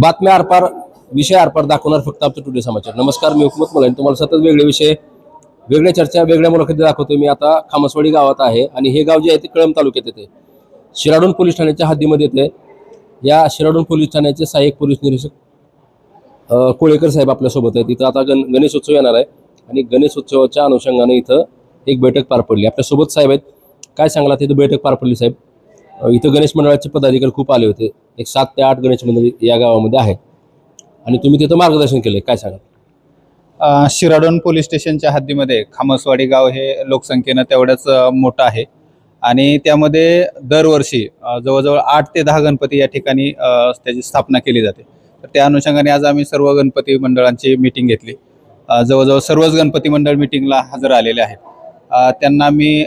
बातम्या आरपार विषय आरपार दाखवणार फक्त आमचं टुडे समाचार. नमस्कार मी हुकमत मुलानी. तुम्हाला सतत वेगळे विषय वेगळ्या चर्चा वेगळ्या मुलाखती दाखवतो मी आता खामसवाडी गावात आहे आणि हे गाव जे आहे ते कळंब तालुक्यात येते. शिराडून पोलीस ठाण्याच्या हद्दीमध्ये येते. या शिराडून पोलीस ठाण्याचे सहाय्यक पोलीस निरीक्षक कोळेकर साहेब आपल्यासोबत आहेत. इथं आता गण गणेशोत्सव येणार आहे आणि गणेशोत्सवाच्या अनुषंगाने इथं एक बैठक पार पडली. आपल्यासोबत साहेब आहेत. काय सांगला तिथं बैठक पार पडली साहेब? इथं गणेश मंडळाचे पदाधिकारी खूप आले होते. एक सात ते आठ गणेश मंडळी या गावामध्ये आहेत आणि तुम्ही तिथं मार्गदर्शन केलं काय सांगा शिराडोन पोलीस स्टेशनच्या हद्दीमध्ये खामसवाडी गाव हे लोकसंख्येनं तेवढंच मोठं आहे. आणि त्यामध्ये दरवर्षी जवळजवळ आठ ते दहा गणपती या ठिकाणी त्याची स्थापना केली जाते. तर त्या अनुषंगाने आज आम्ही सर्व गणपती मंडळांची मिटिंग घेतली. जवळजवळ सर्वच गणपती मंडळ मिटिंगला हजर आलेले आहेत. त्यांना मी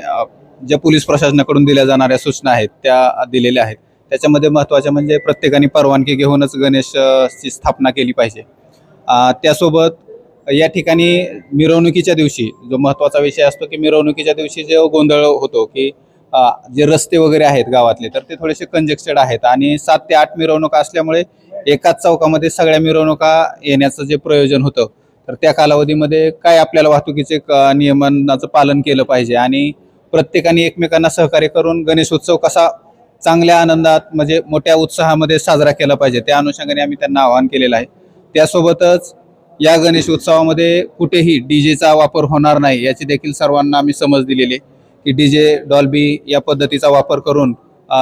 ज्या पोलीस प्रशासनाकडून दिल्या जाणाऱ्या सूचना आहेत त्या दिलेल्या आहेत. त्याच्यामध्ये महत्त्वाच्या म्हणजे प्रत्येकाने परवानगी घेऊनच गणेशची स्थापना केली पाहिजे. त्यासोबत या ठिकाणी मिरवणुकीच्या दिवशी जो महत्त्वाचा विषय असतो की मिरवणुकीच्या दिवशी जो गोंधळ होतो की जे रस्ते वगैरे आहेत गावातले तर ते थोडेसे कंजेक्टेड आहेत आणि सात ते आठ मिरवणुका असल्यामुळे एकाच चौकामध्ये सगळ्या मिरवणुका येण्याचं जे प्रयोजन होतं तर त्या कालावधीमध्ये काय आपल्याला वाहतुकीचे क- नियमांचं पालन केलं पाहिजे आणि प्रत्येकाने एकमेकांना सहकार्य करून गणेशोत्सव कसा चांगल्या आनंदात म्हणजे मोठ्या उत्साहामध्ये साजरा केला पाहिजे त्या अनुषंगाने आम्ही त्यांना आवाहन केलेलं आहे. त्यासोबतच या गणेश उत्सवामध्ये कुठेही डी जेचा वापर होणार नाही याची देखील सर्वांना आम्ही समज दिलेली आहे की डीजे डॉल्बी या पद्धतीचा वापर करून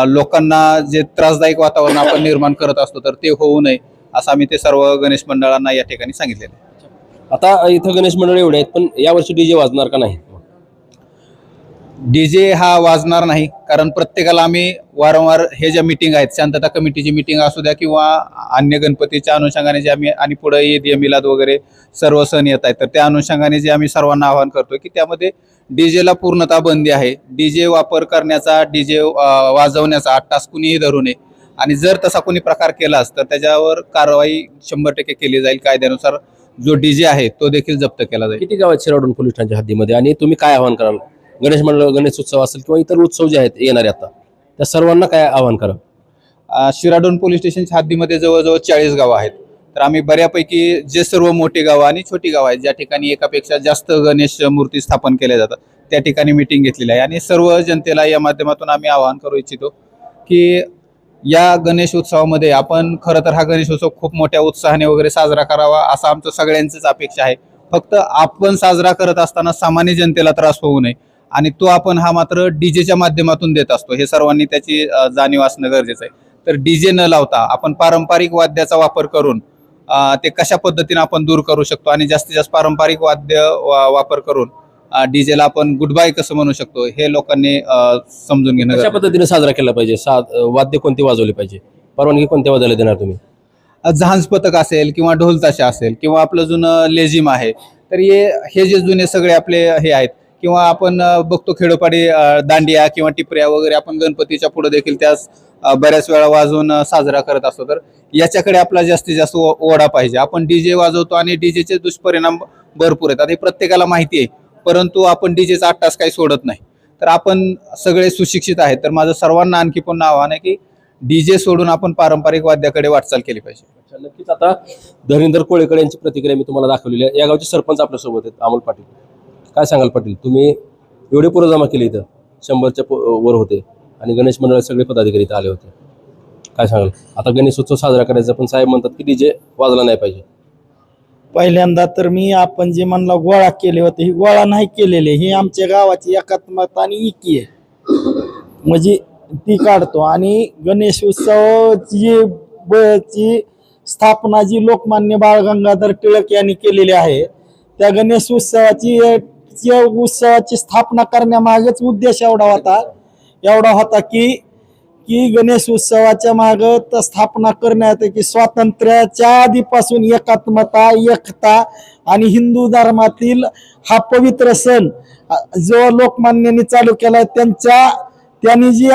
लोकांना जे त्रासदायक वातावरण आपण निर्माण करत असतो तर ते होऊ नये असं आम्ही ते सर्व गणेश मंडळांना या ठिकाणी सांगितलेलं आहे. आता इथं गणेश मंडळ एवढे आहेत पण यावर्षी डीजे वाजणार का नाही? डीजे हा वाजणार नाही कारण प्रत्येकाला आम्ही वारंवार हे ज्या मिटिंग आहेत शांतता कमिटीची मिटिंग असू द्या किंवा अन्य गणपतीच्या अनुषंगाने जे आम्ही आणि पुढे ईद या मिलाद वगैरे सर्व सण येत आहेत तर त्या अनुषंगाने जे आम्ही सर्वांना आवाहन करतो की त्यामध्ये डीजेला पूर्णतः बंदी आहे. डीजे वापर करण्याचा डीजे वाजवण्याचा आठ तास कुणीही धरू नये. आणि जर तसा कोणी प्रकार केलाच तर त्याच्यावर कारवाई शंभर टक्के केली जाईल कायद्यानुसार. जो डीजे आहे तो देखील जप्त केला जाईल. किती गावात आहेत शिराडून पोलीस हद्दीमध्ये? आणि तुम्ही काय आवाहन कराल? गणेश मंडळ गणेश उत्सव असेल किंवा इतर उत्सव जे आहेत येणारे आता त्या सर्वांना काय आवाहन करावं शिराडोन पोलीस स्टेशनच्या हद्दीमध्ये जवळजवळ चाळीस गावं आहेत. तर आम्ही बऱ्यापैकी जे सर्व मोठी गावं आणि छोटी गावं आहेत ज्या ठिकाणी एकापेक्षा जास्त गणेश मूर्ती स्थापन केल्या जातात त्या ठिकाणी मिटिंग घेतलेली आहे. आणि सर्व जनतेला या माध्यमातून आम्ही आवाहन करू इच्छितो की या गणेश उत्सवामध्ये आपण खरं तर हा गणेश उत्सव खूप मोठ्या उत्साहाने वगैरे साजरा करावा असा आमचं सगळ्यांचीच अपेक्षा आहे. फक्त आपण साजरा करत असताना सामान्य जनतेला त्रास होऊ नये. आणि तो आपण हा मात्र डीजेच्या माध्यमातून देत असतो. हे सर्वांनी त्याची जाणीव असणं गरजेचं आहे. तर डीजे न लावता आपण पारंपरिक वाद्याचा वापर करून ते कशा पद्धतीने आपण दूर करू शकतो आणि जास्तीत जास्त पारंपरिक वाद्य वा- वापर करून डीजेला आपण गुड बाय कसं म्हणू शकतो हे लोकांनी समजून घेणं कशा पद्धतीने साजरा केला पाहिजे? सा वाद्य कोणते वाजवले पाहिजे? परवानगी कोणत्या वाजवल्या देणार तुम्ही. जहाज पथक असेल किंवा ढोल ताशा असेल किंवा आपलं जुनं लेझिम आहे तर हे हे जे जुने सगळे आपले हे आहेत किंवा आपण बघतो खेडोपाडी दांडिया किंवा टिपऱ्या वगैरे आपण गणपतीच्या पुढे देखील त्यास बऱ्याच वेळा वाजवून साजरा करत असतो. तर याच्याकडे आपला जास्तीत जास्त ओ- ओढा पाहिजे. आपण डीजे वाजवतो आणि डीजेचे दुष्परिणाम भरपूर आहेत. आता हे प्रत्येकाला माहिती आहे परंतु आपण डीजेचा आठ तास काही सोडत नाही. तर आपण सगळे सुशिक्षित आहेत. तर माझं सर्वांना आणखी पण आव्हान आहे की डीजे सोडून आपण पारंपरिक वाद्याकडे वाटचाल केली पाहिजे. नक्कीच. आता धरेंद्र कोळेकर यांची प्रतिक्रिया मी तुम्हाला दाखवलेली आहे. या गावचे सरपंच आपल्यासोबत आहेत अमोल पाटील. काय सांगाल पाटील? तुम्ही एवढे पुरं जमा केली इथं. शंभरच्या वर होते. आणि गणेश मंडळ सगळे पदाधिकारी इथं आले होते. काय सांगाल? आता गणेश उत्सव साजरा करायचा पण साहेब म्हणतात की डीजे वाजला नाही पाहिजे. पहिल्यांदा तर मी आपण जे म्हणला गोळा केले होते ही गोळा नाही केलेले ही आमच्या गावाची एकात्मता आणि एकी आहे. म्हणजे ती काढतो. आणि गणेश उत्सवाची ची स्थापना जी लोकमान्य बाळ गंगाधर टिळक यांनी केलेली आहे त्या गणेश उत्सवाची त्या उत्सवाची स्थापना करण्यामागेच उद्देश एवढा होता. एवढा होता की की गणेश उत्सवाच्या माग स्थापना करण्यात की स्वातंत्र्याच्या आधीपासून एकात्मता एकता आणि हिंदू धर्मातील हा पवित्र सण जो लोकमान्यांनी चालू केला त्यांच्या त्यांनी जी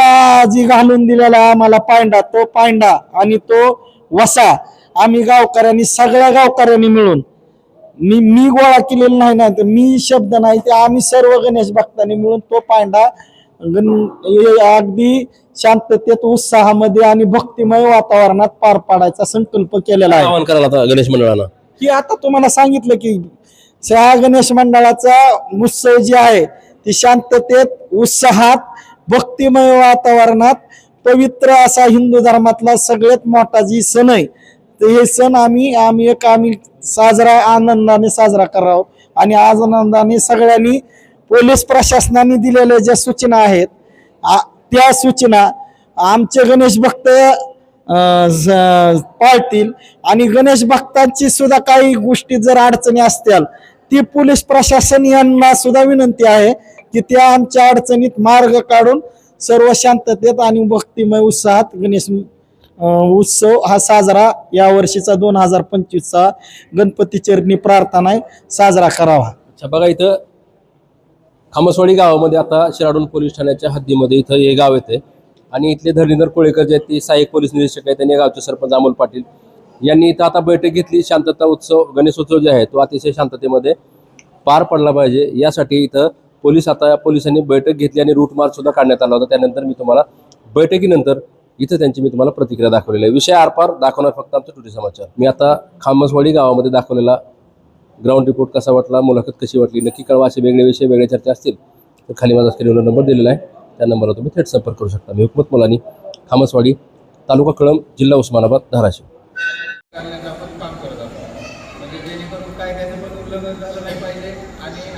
जी घालून दिलेला आहे आम्हाला पांडा तो पांडा आणि तो वसा आम्ही गावकऱ्यांनी सगळ्या गावकऱ्यांनी मिळून मी मी गोळा केलेला नाही ना तर मी शब्द नाही ते आम्ही सर्व गणेश भक्तांनी मिळून तो पांडा अगदी शांततेत उत्साहामध्ये आणि भक्तिमय वातावरणात पार पाडायचा संकल्प केलेला आहे. आवाहन करायला आता गणेश मंडळानं. की आता तुम्हाला सांगितलं की त्या गणेश मंडळाचा उत्सव जे आहे ती शांततेत उत्साहात भक्तिमय वातावरणात पवित्र असा हिंदू धर्मातला सगळ्यात मोठा जी सण आहे तर हे सण आम्ही आम्ही एक आम्ही साजरा आनंदाने साजरा करावं. आणि आज आनंदाने सगळ्यांनी पोलीस प्रशासनाने दिलेल्या ज्या सूचना आहेत आ- त्या सूचना आमचे गणेश भक्त ज- पाळतील. आणि गणेश भक्तांची सुद्धा काही गोष्टी जर अडचणी असतील ती पोलीस प्रशासन यांना सुद्धा विनंती आहे की त्या आमच्या अडचणीत मार्ग काढून सर्व शांततेत आणि भक्तिमय उत्साहात गणेश उत्सव हा साजरा या वर्षीचा दोन हजार पंचवीसचा. गणपती चरणी प्रार्थना आहे, साजरा करावा. अच्छा बघा इथं खामसवाडी गावामध्ये आता शिराडून पोलीस ठाण्याच्या हद्दीमध्ये इथं हे गाव येते आणि इथले धरणीधर कोळेकर जे आहेत ते सहाय्यक पोलीस निरीक्षक आहेत त्यांनी गावचे सरपंच अमोल पाटील. यांनी इथं आता बैठक घेतली. शांतता उत्सव गणेशोत्सव जे आहे तो अतिशय शांततेमध्ये पार पडला पाहिजे. यासाठी इथं पोलीस आता पोलिसांनी बैठक घेतली आणि रूट मार्च सुद्धा काढण्यात आला होता. त्यानंतर मी तुम्हाला बैठकीनंतर इथं त्यांची मी तुम्हाला प्रतिक्रिया दाखवलेली आहे. विषय आरपार दाखवणार फक्त आमचं टुटी समाचार. मी आता खामसवाडी गावामध्ये दाखवलेला ग्राउंड रिपोर्ट कसा वाटला मुलाखत कशी वाटली नक्की कळवा असे वेगळे विषय वेगळ्या चर्चा असतील तर खाली माझा स्क्रीनवर नंबर दिलेला आहे. त्या नंबरवर तुम्ही थेट संपर्क करू शकता. मी हुकमत मुलानी खामसवाडी तालुका कळंब जिल्हा उस्मानाबाद धाराशिव.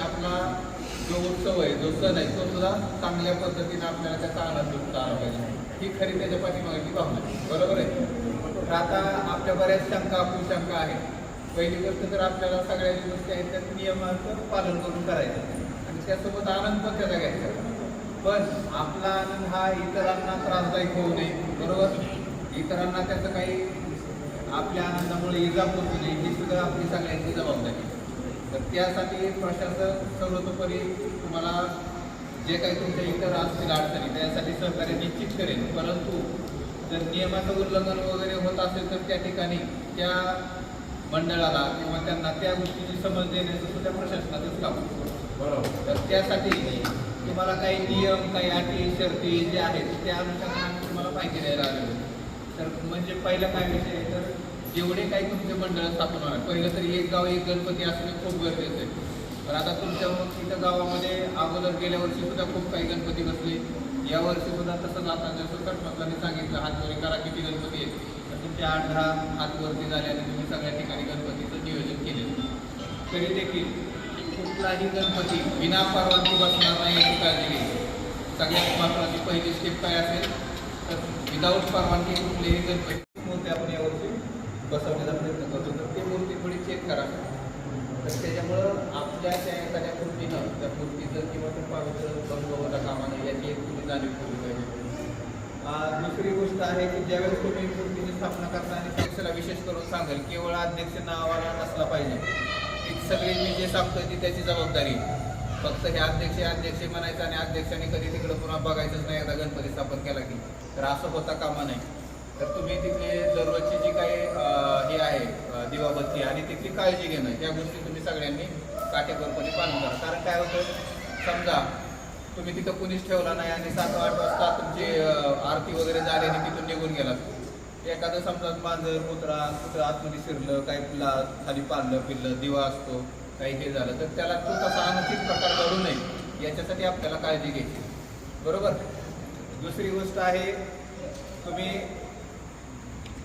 आपला जो उत्सव आहे जो सण आहे तो सुद्धा चांगल्या पद्धतीने आपल्याला त्याचा आनंद लुटता आला पाहिजे ही खरी त्याच्या पाठीमागची भावना बरोबर आहे? तर आता आपल्या बऱ्याच शंका कुशंका आहेत. पहिली गोष्ट तर आपल्याला सगळ्या गोष्टी आहेत त्या नियमाचं पालन करून करायचं. आणि त्यासोबत आनंद पण त्याचा घ्यायचा. पण आपला आनंद हा इतरांना त्रासदायक होऊ नये. बरोबर? इतरांना त्याचं काही आपल्या आनंदामुळे इजा पोहोचू नये ही सुद्धा आपली सगळ्यांची जबाबदारी तर त्यासाठी प्रशासन सर्वतोपरी तुम्हाला जे काही तुमच्या इतर असतील अडचणी त्यासाठी सहकार्य निश्चित करेल परंतु जर नियमाचं उल्लंघन वगैरे होत असेल तर त्या ठिकाणी त्या मंडळाला किंवा त्यांना त्या गोष्टीची समज देण्याचं सुद्धा प्रशासनाचंच काम बरोबर. तर त्यासाठी तुम्हाला काही नियम काही अटी शर्ती जे आहेत त्या अनुषंगाने तुम्हाला माहिती द्यायला आलेलं. तर म्हणजे पहिलं काय विषय तर जेवढे काही तुमचे मंडळ स्थापन होणार पहिलं तर एक गाव एक गणपती असणे खूप गरजेचं आहे. तर आता तुमच्या इथं गावामध्ये अगोदर गेल्या वर्षी सुद्धा खूप काही गणपती बसले. या वर्षी सुद्धा तसंच आता जसं सरपंचांनी सांगितलं हातवरी करा किती गणपती आहेत. तर तुमचे आठ दहा हातवरती झाल्याने तुम्ही सगळ्या ठिकाणी गणपतीचं नियोजन केलेलं. तरी देखील कुठलाही गणपती विना परवानगी बसणार नाही याची काळजी घ्यायची सगळ्यात महत्त्वाची पहिली स्टेप काय असेल तर विदाऊट परवानगी कुठलेही गणपती मूर्ती आपण यावरती बसवले प्रयत्न करतो तर ती मूर्ती थोडी चेक करा तर त्याच्यामुळं त्या एखाद्या कृतीनं त्या कृतीचं किंवा त्या पावित्र भंग होता कामा याची एक तुम्ही जाणीव ठेवली पाहिजे दुसरी गोष्ट आहे की ज्यावेळेस तुम्ही कृतीची स्थापना करता आणि अध्यक्षाला विशेष करून सांगेल केवळ अध्यक्ष नावाला नसला पाहिजे. ती सगळी मी जे सांगतोय ती त्याची जबाबदारी फक्त हे अध्यक्ष अध्यक्ष म्हणायचं आणि अध्यक्षाने कधी तिकडं पुन्हा बघायचंच नाही एकदा गणपती स्थापन केला की. तर असं होता कामा नाही तर तुम्ही तिथली दररोजची जी काही हे आहे दिवाबत्ती आणि तिथली काळजी घेणं या गोष्टी तुम्ही सगळ्यांनी काटेकोरपणे पालन करा. कारण काय होतं समजा तुम्ही तिथं कुणीच ठेवला नाही आणि सात आठ वाजता तुमची आरती वगैरे झाली आणि तिथून निघून गेलात. एखादं समजा मांजर कुत्रा कुत्रा आतमध्ये शिरलं काही ला खाली पाळलं पिल्लं दिवा असतो काही हे झालं तर त्याला तो तसा अनुचित प्रकार घडू नये. याच्यासाठी आपल्याला काळजी घ्यायची. बरोबर? दुसरी गोष्ट आहे तुम्ही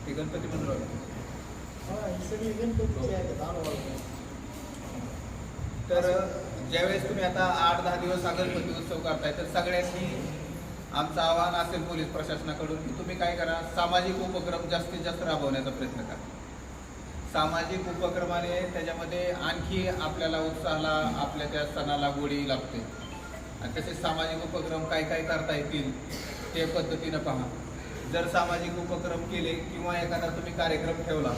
ते गणपती मंडळ. तर ज्यावेळेस तुम्ही आता आठ दहा दिवस हा गणपती उत्सव करताय तर सगळ्यांनी आमचं आव्हान असेल पोलीस प्रशासनाकडून की तुम्ही काय करा सामाजिक उपक्रम जास्तीत जास्त राबवण्याचा प्रयत्न करा. सामाजिक उपक्रमाने त्याच्यामध्ये आणखी आपल्याला उत्साहाला आपल्या त्या सणाला गोडी लागते. आणि तसेच सामाजिक उपक्रम काय काय करता येतील ते पद्धतीनं पहा. जर सामाजिक उपक्रम केले किंवा एखादा तुम्ही कार्यक्रम ठेवला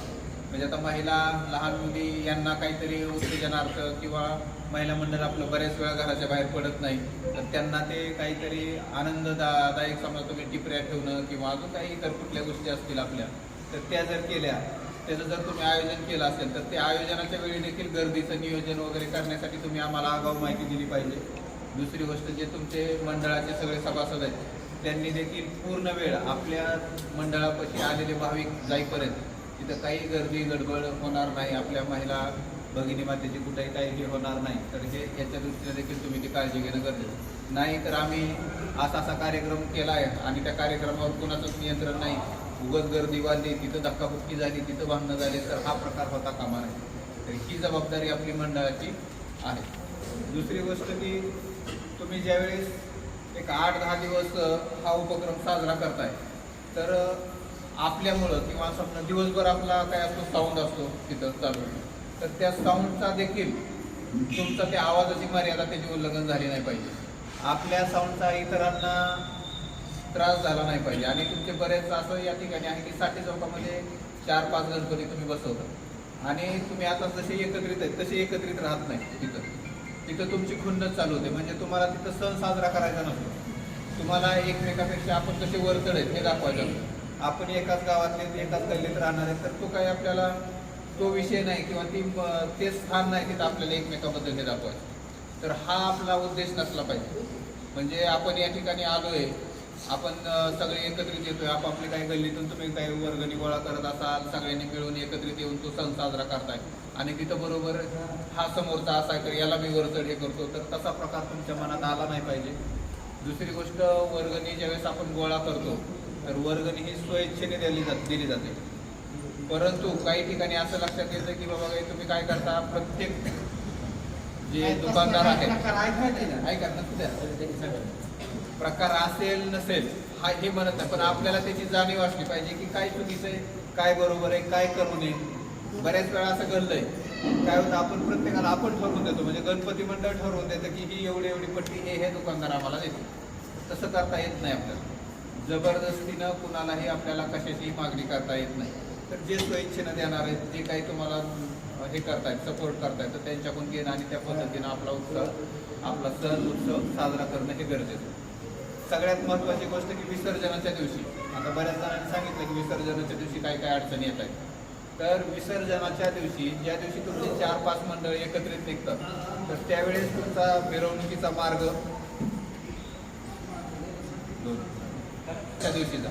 म्हणजे आता महिला लहान मुली यांना काहीतरी उत्तेजनार्थ किंवा महिला मंडळ आपलं बऱ्याच वेळा घराच्या बाहेर पडत नाही. तर त्यांना ते काहीतरी आनंददायक समजा तुम्ही टिपऱ्या ठेवणं किंवा अजून काही इतर कुठल्या गोष्टी असतील आपल्या तर त्या जर केल्या त्याचं जर तुम्ही आयोजन केलं असेल तर ते आयोजनाच्या वेळी देखील गर्दीचं नियोजन वगैरे करण्यासाठी तुम्ही आम्हाला आगाऊ माहिती दिली पाहिजे. दुसरी गोष्ट जे तुमचे मंडळाचे सगळे सभासद आहेत त्यांनी देखील पूर्ण वेळ आपल्या मंडळापाशी आलेले भाविक जाईपर्यंत तिथं काही गर्दी गडबड होणार नाही. आपल्या महिला भगिनी मातेची कुठेही काही हे होणार नाही. तर हे याच्या दृष्टीने देखील तुम्ही ती काळजी घेणं गरजेचं नाही तर आम्ही असा असा कार्यक्रम केला आहे आणि त्या कार्यक्रमावर कुणाचंच नियंत्रण नाही. उगत गर्दी वाढली तिथं धक्काबुक्की झाली तिथं भांडणं झाले तर हा प्रकार होता कामा नाही तर ही जबाबदारी आपली मंडळाची आहे. दुसरी गोष्ट की तुम्ही ज्यावेळेस एक आठ दहा दिवस हा उपक्रम साजरा करताय तर आपल्यामुळं किंवा समजा दिवसभर आपला काय असतो साऊंड असतो तिथं चालू. तर त्या साऊंडचा देखील तुमचा त्या आवाजाची मर्यादा त्याची उल्लंघन झाली नाही पाहिजे. आपल्या साऊंडचा इतरांना त्रास झाला नाही पाहिजे. आणि तुमचे बरेच असं या ठिकाणी आहे की साठी चौकामध्ये चार पाच गणपती तुम्ही बसवता. आणि तुम्ही आता जसे एकत्रित आहेत तसे एकत्रित राहत नाही तिथं. तिथं तुमची खुन्नच चालू होते. म्हणजे तुम्हाला तिथं सण साजरा करायचा नसतो. तुम्हाला एकमेकापेक्षा आपण कसे वरचढ आहेत हे दाखवायचं असतं. आपण एकाच गावातले एकाच गल्लीत राहणार आहे तर तो काही आपल्याला तो विषय नाही किंवा ती ते स्थान नाही तिथं आपल्याला एकमेकाबद्दल हे दाखवायचं. तर हा आपला उद्देश नसला पाहिजे. म्हणजे आपण या ठिकाणी आलोय आपण सगळे एकत्रित येतोय आपापले काही गल्लीतून तुम्ही काही वर्गणी गोळा करत असाल सगळ्यांनी मिळून एकत्रित येऊन तो सण साजरा करताय. आणि तिथं बरोबर हा समोरचा असा आहे तर याला मी वरचढ हे करतो. तर तसा प्रकार तुमच्या मनात आला नाही पाहिजे. दुसरी गोष्ट वर्गणी ज्यावेळेस आपण गोळा करतो तर वर्गणी ही स्वइच्छेने दिली जाते दिली जाते. परंतु काही ठिकाणी असं लक्षात येतं की बाबा काही तुम्ही काय करता? प्रत्येक जे दुकानदार आहेत. ऐका. प्रकार असेल नसेल हा हे म्हणत नाही. पण आपल्याला त्याची जाणीव असली पाहिजे की काय चुकीचं आहे काय बरोबर आहे काय करू नये. बऱ्याच वेळा असं घडलंय. काय होतं आपण प्रत्येकाला आपण ठरवून देतो. म्हणजे गणपती मंडळ ठरवून देतं की ही एवढी एवढी पट्टी हे हे दुकानदार आम्हाला देतो तसं करता येत नाही आपल्याला. जबरदस्तीनं कुणालाही आपल्याला कशाचीही मागणी करता येत नाही. तर जे स्वेच्छेनं देणार आहेत जे काही तुम्हाला हे करतायत सपोर्ट करतायत तर त्यांच्याकडून घेणं आणि त्या पद्धतीनं आपला उत्सव आपला सण उत्सव साजरा करणं हे गरजेचं सगळ्यात महत्त्वाची गोष्ट की विसर्जनाच्या दिवशी. आता बऱ्याच जणांनी सांगितलं की विसर्जनाच्या दिवशी काय काय अडचणी येत आहेत. तर विसर्जनाच्या दिवशी ज्या दिवशी तुमचे चार पाच मंडळ एकत्रित निघतात तर त्यावेळेस तुमचा मिरवणुकीचा मार्ग दोन. त्या दिवशीचा.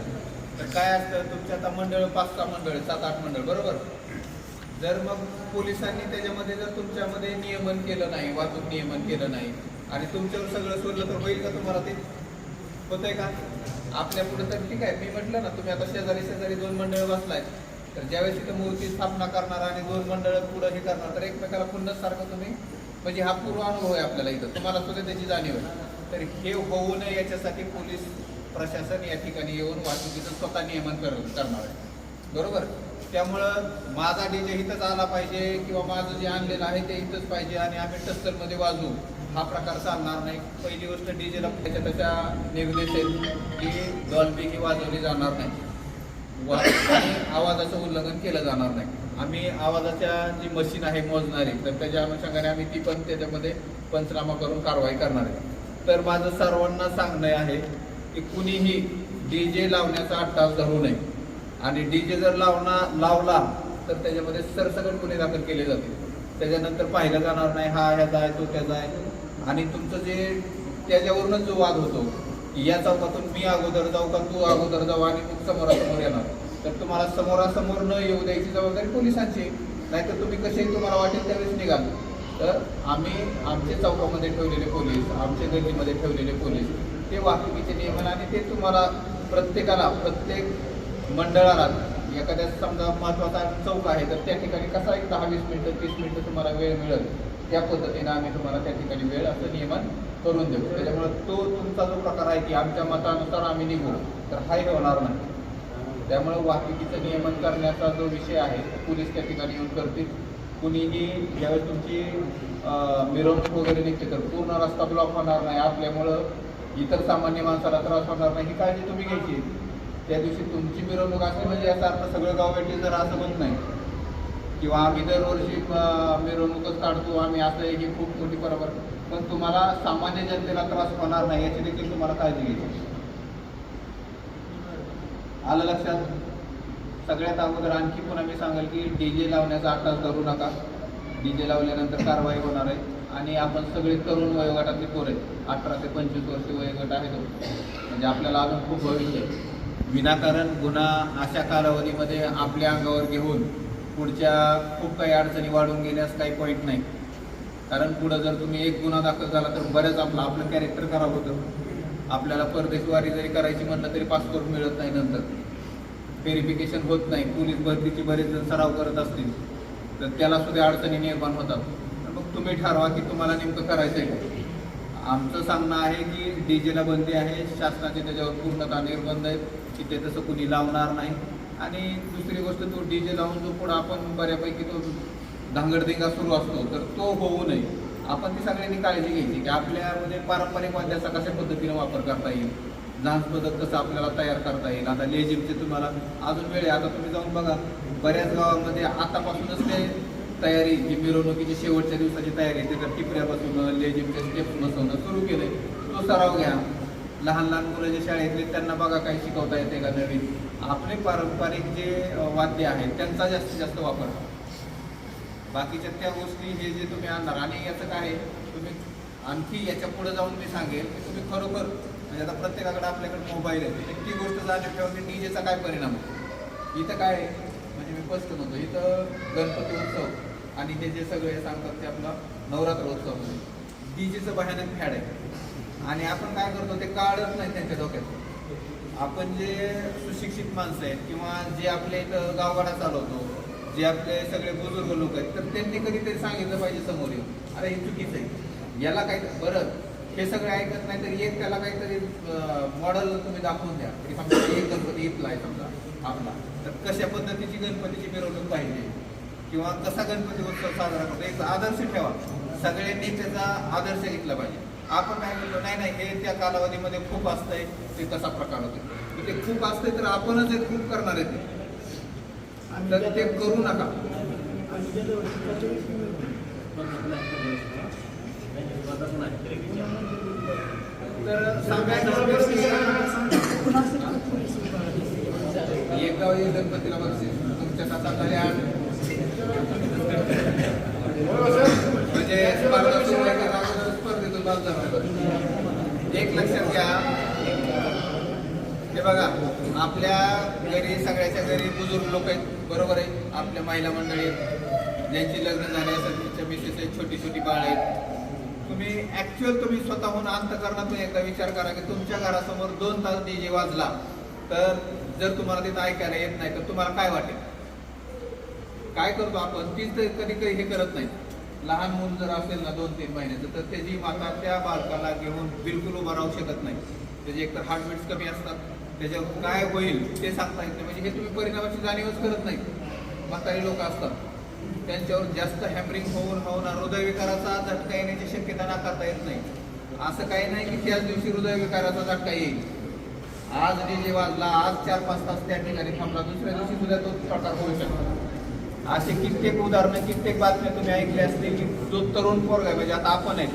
तर काय असतं तुमच्या आता मंडळ पाच सहा मंडळ सात आठ मंडळ बरोबर? जर मग पोलिसांनी त्याच्यामध्ये जर तुमच्यामध्ये नियमन केलं नाही वाहतूक नियमन केलं नाही आणि तुमच्यावर सगळं सोडलं तर होईल का तुम्हाला ते? होतंय का? आपल्या पुढे तर ठीक आहे. मी म्हटलं ना तुम्ही आता शेजारी शेजारी दोन मंडळ बसलाय. तर ज्यावेळेस तिथं मूर्ती स्थापना करणार आणि दोन मंडळ पुढं हे करणार तर एकमेकाला पुन्हा सारखं तुम्ही म्हणजे हा पूर्व अनुभव आहे आपल्याला इथं. तुम्हाला सुद्धा त्याची जाणीव आहे. तर हे होऊ नये याच्यासाठी पोलीस प्रशासन या ठिकाणी येऊन वाहतुकीचं स्वतः नियमन कर करणार आहे. बरोबर? त्यामुळं माझा डीजे इथंच आला पाहिजे किंवा माझं जे आणलेलं आहे ते इथंच पाहिजे आणि आम्ही टस्टरमध्ये वाजवू. हा प्रकार चालणार नाही. पहिली गोष्ट डीजेला त्याच्या त्याच्या निर्देश आहेत की डॉल्बी ही वाजवली जाणार नाही. आणि आवाजाचं उल्लंघन केलं जाणार नाही. आम्ही आवाजाच्या जी मशीन आहे मोजणारी तर त्याच्या अनुषंगाने आम्ही ती पण त्याच्यामध्ये पंचनामा करून कारवाई करणार आहे. तर माझं सर्वांना सांगणं आहे की कुणीही डी जे लावण्याचा अट्टास धरू नये. आणि डी जे जर लावणार लावला तर त्याच्यामध्ये सरसकट गुन्हे दाखल केले जातील. त्याच्यानंतर पाहिलं जाणार नाही हा ह्याचा आहे तो त्याचा आहे. आणि तुमचं जे त्याच्यावरूनच जो वाद होतो की या चौकातून मी अगोदर जाऊ का तू अगोदर जाऊ आणि मग समोरासमोर येणार. तर तुम्हाला समोरासमोर न येऊ द्यायची जबाबदारी पोलिसांची नाहीतर तुम्ही कसेही तुम्हाला वाटेल त्यावेळेस निघाल. तर आम्ही आमच्या चौकामध्ये ठेवलेले पोलीस आमच्या गल्लीमध्ये ठेवलेले पोलीस ते वाहतुकीचे नियमन आणि ते तुम्हाला प्रत्येकाला प्रत्येक मंडळाला एखाद्या समजा महत्त्वाचा चौक आहे तर त्या ठिकाणी कसा एक दहा वीस मिनिटं तीस मिनिटं तुम्हाला वेळ मिळेल त्या पद्धतीनं आम्ही तुम्हाला त्या ठिकाणी वेळ असं नियमन करून देऊ. त्याच्यामुळे तो तुमचा जो प्रकार आहे की आमच्या मतानुसार आम्ही निघू तर हाही होणार नाही. त्यामुळे वाहतुकीचं नियमन करण्याचा जो विषय आहे तो पोलीस त्या ठिकाणी येऊन करतील. कुणीही ज्यावेळेस तुमची मिरवणूक वगैरे निघते तर पूर्ण रस्ता ब्लॉक होणार नाही. आपल्यामुळं इतर सामान्य माणसाला त्रास होणार नाही ही काळजी तुम्ही घ्यायची. त्या दिवशी तुमची मिरवणूक असते म्हणजे याचा अर्थ सगळं गाव भेटले जर असं होत नाही किंवा आम्ही दरवर्षी मिरवणूकच काढतो आम्ही असं आहे ही खूप मोठी बरोबर पण तुम्हाला सामान्य जनतेला त्रास होणार नाही याची देखील तुम्हाला काळजी घ्यायची. आलं लक्षात? सगळ्यात अगोदर आणखी पुन्हा मी सांगेल की डी जे लावण्याचा आटास धरू नका. डी जे लावल्यानंतर कारवाई होणार आहे. आणि आपण सगळे तरुण वयोगटातले पोरे आहेत. अठरा ते पंचवीस वर्ष वयोगट आहे तो. म्हणजे आपल्याला अजून खूप भविष्य आहे. विनाकारण गुन्हा अशा कालावधीमध्ये आपल्या अंगावर घेऊन पुढच्या खूप काही अडचणी वाढून गेल्यास काही पॉईंट नाही. कारण पुढं जर तुम्ही एक गुन्हा दाखल झाला तर बऱ्याच आपलं आपलं कॅरेक्टर खराब होतं. आपल्याला परदेशवारी जरी करायची म्हटलं तरी पासपोर्ट मिळत नाही नंतर. व्हेरिफिकेशन होत नाही. पोलीस भरतीची बरेच जण सराव करत असतील. तर त्याला सुद्धा अडचणी निर्माण होतात. मग तुम्ही ठरवा की तुम्हाला नेमकं करायचं आहे आमचं सांगणं आहे की डी जेला बंदी आहे शासनाचे त्याच्यावर पूर्णतः निर्बंध आहेत की ते तसं कुणी लावणार नाही. आणि दुसरी गोष्ट तो डी जे लावून जो पुढं आपण बऱ्यापैकी तो धांगडधिंगा सुरू असतो तर तो होऊ नये. आपण ती सगळ्यांनी काळजी घ्यायची की आपल्यामध्ये पारंपरिक वाद्याचा कशा पद्धतीने वापर करता येईल. डान्स पद्धत कसं आपल्याला तयार करता येईल. आता लेझिमचे तुम्हाला अजून वेळ आहे. आता तुम्ही जाऊन बघा बऱ्याच गावामध्ये आतापासूनच ते तयारी जी मिरवणुकीची शेवटच्या दिवसाची तयारी त्याच्या त्याच्यात टिपऱ्या बसवणं लेझिमचे स्टेप्स बसवणं सुरू केलंय. तो सराव घ्या. लहान लहान मुलं जे शाळेतले त्यांना बघा काही शिकवता येते का नवीन. आपले पारंपरिक जे वाद्य आहेत त्यांचा जास्तीत जास्त वापर बाकीच्या त्या गोष्टी हे जे तुम्ही आणणार आणि याचं काय आहे, तुम्ही आणखी याच्यापुढे जाऊन मी सांगेल की तुम्ही खरोखर म्हणजे आता प्रत्येकाकडे आपल्याकडे मोबाईल आहे ती गोष्ट जाणीव ठेवा की डीजेचा काय परिणाम होतो? इथं काय आहे? म्हणजे मी स्पष्ट म्हणतो इथं गणपती उत्सव. आणि हे जे सगळे सांगतात ते आपला नवरात्र उत्सव डीजेचं भयानक फॅड आहे. आणि आपण काय करतो ते काढत नाही त्यांच्या डोक्यात. आपण जे सुशिक्षित माणसं आहेत किंवा जे आपले इथं गावगाडा चालवतो जे आपले सगळे बुजुर्ग लोक आहेत तर त्यांनी कधीतरी सांगितलं पाहिजे समोर येऊन अरे हे चुकीचं आहे. याला काय बरं हे सगळे ऐकत नाही तर एक त्याला काहीतरी मॉडेल तुम्ही दाखवून द्या. की समजा एक गणपती इथला आहे समजा आपला. तर कशा पद्धतीची गणपतीची मिरवणूक पाहिजे? किंवा कसा गणपती उत्सव साजरा करतो एक आदर्श ठेवा. सगळ्यांनी त्याचा आदर्श घेतला पाहिजे. आपण काय म्हणतो नाही नाही हे त्या कालावधीमध्ये खूप असतंय ते कसा प्रकार होतो. ते खूप असतंय तर आपणच हे खूप करणार आहे ते तर ते करू नका. तर सांगायचं एक गाव एक गणपतीला बघते तुमच्या हाताखाली आठ म्हणजे स्पर्धेतून बाद झाला. एक लक्षात घ्या. हे बघा आपल्या घरी सगळ्याच्या घरी बुजुर्ग लोक आहेत. बरोबर आहे. आपल्या महिला मंडळी आहेत. ज्यांची लग्न झाले असेल तिच्या मिसेस आहेत छोटी छोटी बाळ आहेत. तुम्ही ऍक्च्युअल तुम्ही स्वतःहून अंतकरणातून एकदा विचार करा की तुमच्या घरासमोर दोन तास डीजे वाजला तर जर तुम्हाला तिथं ऐकायला येत नाही तर तुम्हाला काय वाटेल? काय करतो आपण तीच तर कधी काही हे करत नाही. लहान मूल जर असेल ना दोन तीन महिन्याचं तर त्याची माता त्या बालकाला घेऊन बिलकुल उभं राहू शकत नाही. त्याचे एकतर हार्टबीट्स कमी असतात त्याच्यावर काय होईल ते सांगता येत नाही. म्हणजे हे तुम्ही परिणामाची जाणीवच करत नाही. म्हातारी लोक असतात. त्यांच्यावर जास्त हॅमरिंग होऊन होऊन हृदयविकाराचा झटका येण्याची शक्यता नाकारता येत नाही. असं काही नाही की त्याच दिवशी हृदयविकाराचा झटका येईल. आज डीजे वाजला आज चार पाच तास त्या ठिकाणी थांबला दुसऱ्या दिवशी सुद्धा तो प्रकार होऊ शकतो. असे कित्येक उदाहरणं कित्येक बातम्या तुम्ही ऐकल्या असतील की जो तरुण पोरगा म्हणजे आता आपण आहे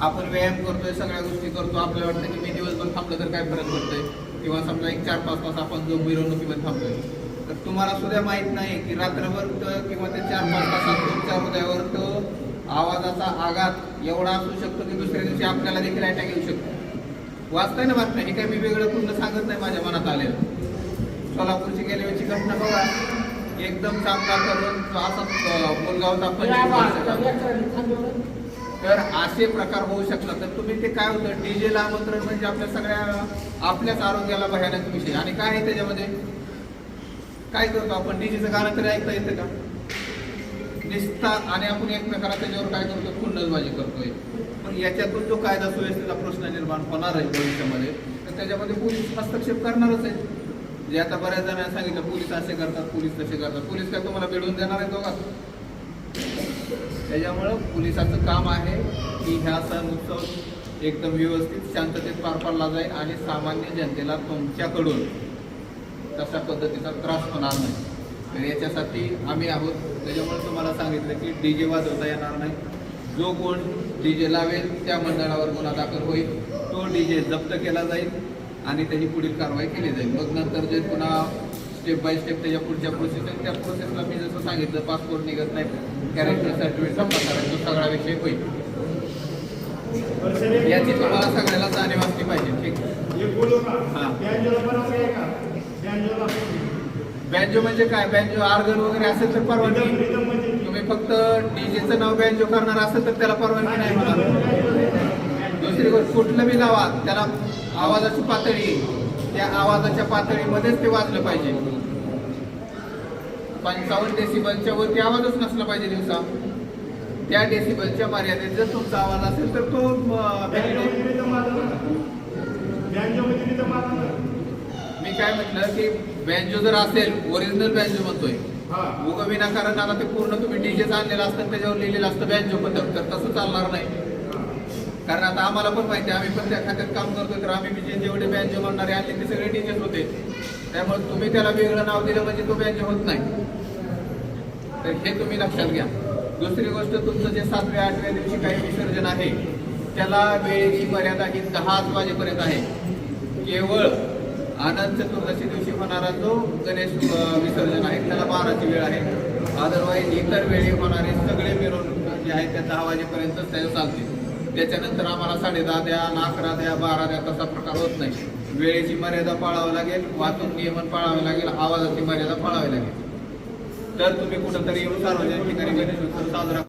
आपण व्यायाम करतोय सगळ्या गोष्टी करतो आपल्याला वाटतं की मी दिवसभर थांबलं तर काय फरक पडतोय? किंवा समजा एक चार पाच तास आपण जो मिरवणुकीमध्ये थांबतोय. तर तुम्हाला सुद्धा माहीत नाही की रात्रभर किंवा ते चार पाच तासात तुमच्या हृदयावर तो आवाजाचा आघात एवढा असू शकतो की दुसऱ्या दिवशी आपल्याला देखील अटॅक येऊ शकतो. वाचताय ना बातम्या? हे काय मी वेगळं पूर्ण सांगत नाही माझ्या मनात आलेलं. सोलापूरची गेल्या वेळची घटना बघा. एकदम चांगला करून असा अं, मुलगा होता पंचवीस वर्षाचा. तर असे प्रकार होऊ शकतात. तर तुम्ही ते काय होतं डीजेला आमंत्रण म्हणजे आपल्या सगळ्या आपल्याच आरोग्याला भयानक विषय. आणि काय आहे त्याच्यामध्ये? काय करतो आपण? डीजेचं गाणं तरी ऐकता येतं का? निस्ता आणि आपण एकमेकाला त्याच्यावर काय करतो? कुंडलबाजी करतोय. पण याच्यातून जो कायदा सुव्यवस्थेचा प्रश्न निर्माण होणार आहे भविष्यामध्ये तर त्याच्यामध्ये पोलीस हस्तक्षेप करणारच आहे. जे आता बऱ्याच जणांनी सांगितलं पोलीस असे करतात पोलीस तसे करतात. पोलीस काय तुम्हाला मिळवून देणार आहे दोघात त्याच्यामुळं पोलिसाचं काम आहे की ह्या सण उत्सव एकदम व्यवस्थित शांततेत पार पाडला जाईल आणि सामान्य जनतेला तुमच्याकडून तशा पद्धतीचा त्रास होणार नाही. तर याच्यासाठी आम्ही आहोत. त्याच्यामुळे तुम्हाला सांगितलं की डी जे वाजवता येणार नाही. जो कोण डी जे लावेल त्या मंडळावर गुन्हा दाखल होईल. तो डी जे जप्त केला जाईल. आणि त्याची पुढील कारवाई केली जाईल. मग नंतर जे पुन्हा स्टेप बाय स्टेप त्याच्या पुढच्या प्रोसेस आहे त्या प्रोसेसला मी जसं सांगितलं पासपोर्ट निघत नाही. कॅरेक्टर सर्टिफिकेट संपादन तो सगळा विषय होईल. याची तुम्हाला सगळ्याला जाणीव असली पाहिजे ठीक हां बँजो म्हणजे काय? बँजो आर्गन वगैरे असेल तर परवानगी. तुम्ही फक्त डीजेचं नाव बँजो करणार असेल तर त्याला परवानगी नाही होणार. दुसरी गोष्ट कुठलं बी लावा त्याला आवाजाची पातळी त्या आवाजाच्या पातळीमध्येच ते वाजलं पाहिजे. पंचावन्न डेसिबलच्या वरती आवाजच नसला पाहिजे दिवसा. त्या डेसिबलच्या मर्यादेत जर तुमचा आवाज असेल तर तो मी काय म्हटलं की बँजो जर असेल ओरिजिनल बँजो म्हणतोय. उग विनाकारण आता ते पूर्ण तुम्ही डीजेच आणलेलं असतं त्याच्यावर लिहिलेलं असतं बँजो पद्धत तर तसं चालणार नाही. कारण आता आम्हाला पण माहिती आहे आम्ही पण त्या खात्यात काम करतो तर आम्ही जे जेवढे बँजो म्हणणारे आणले ते सगळे टीचर होते. त्यामुळे तुम्ही त्याला वेगळं नाव दिलं म्हणजे तो बँजो होत नाही. तर हे तुम्ही लक्षात घ्या. दुसरी गोष्ट तुमचं जे सातव्या आठव्या दिवशी काही विसर्जन आहे त्याला वेळेची मर्यादा ही दहाच वाजेपर्यंत आहे. केवळ आनंद चतुर्दशी दिवशी होणारा जो गणेश विसर्जन आहे त्याला बाराची वेळ आहे. अदरवाईज इतर वेळी होणारे सगळे मिरवणूक जे आहेत त्या दहा वाजेपर्यंत त्याला चालतील. त्याच्यानंतर आम्हाला साडे दहा द्या अकरा द्या बारा द्या तसा प्रकार होत नाही. वेळेची मर्यादा पाळावी लागेल वाहतूक नियमन पाळावे लागेल आवाजाची मर्यादा पाळावी लागेल. तर तुम्ही कुठंतरी येऊन सार्वजनिक ठिकाणी गणेश उत्सव साजरा